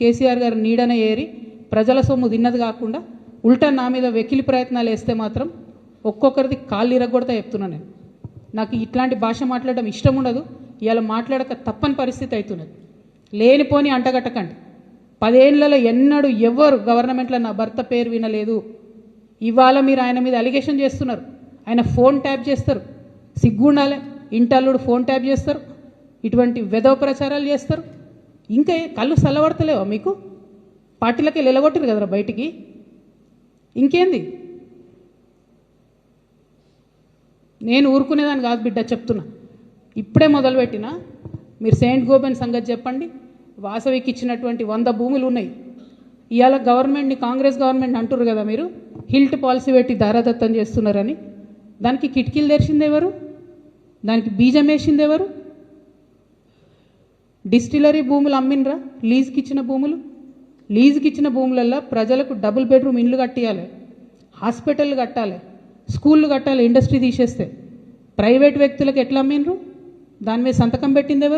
కేసీఆర్ గారు నీడన ఏరి ప్రజల సొమ్ము తిన్నది కాకుండా ఉల్టా నా మీద వెకిలి ప్రయత్నాలు వేస్తే మాత్రం ఒక్కొక్కరిది కాళ్ళు ఇరగొడతా చెప్తున్నా నేను. నాకు ఇట్లాంటి భాష మాట్లాడడం ఇష్టం ఉండదు ఇవాళ మాట్లాడక తప్పని పరిస్థితి అవుతున్నది లేనిపోని అంటగట్టకండి. పదేళ్ళలో ఎన్నడూ ఎవ్వరు గవర్నమెంట్లో నా భర్త పేరు వినలేదు. ఇవాళ మీరు ఆయన మీద అలిగేషన్ చేస్తున్నారు. ఆయన ఫోన్ ట్యాప్ చేస్తారు. సిగ్గుండాలి. ఇంటల్లుడు ఫోన్ ట్యాప్ చేస్తారు. ఇటువంటి వెధవ ప్రచారాలు చేస్తారు. ఇంకా కళ్ళు చల్లబడతలేవా మీకు? పార్టీలకి వెళ్ళగొట్టారు కదరా బయటికి? ఇంకేంది? నేను ఊరుకునేదాన్ని కాదు బిడ్డ చెప్తున్నా. ఇప్పుడే మొదలుపెట్టిన. మీరు సెయింట్ గోబెన్ సంగతి చెప్పండి. వాసవికి ఇచ్చినటువంటి వంద భూములు ఉన్నాయి. ఇవాళ గవర్నమెంట్ని కాంగ్రెస్ గవర్నమెంట్ అంటున్నారు కదా మీరు? హిల్ట్ పాలసీ పెట్టి దారాదత్తం చేస్తున్నారని. దానికి కిటికీలు తెరిచింది ఎవరు? దానికి బీజం వేసింది ఎవరు? డిస్టిలరీ భూములు అమ్మినరా లీజ్కి ఇచ్చిన భూములు? లీజ్కి ఇచ్చిన భూములల్లో ప్రజలకు డబుల్ బెడ్రూమ్ ఇండ్లు కట్టియాలి హాస్పిటల్ కట్టాలి స్కూళ్ళు కట్టాలి ఇండస్ట్రీ తీసేస్తే. ప్రైవేట్ వ్యక్తులకు ఎట్లా అమ్మినరు దాని మీద సంతకం పెట్టింది ఎవరు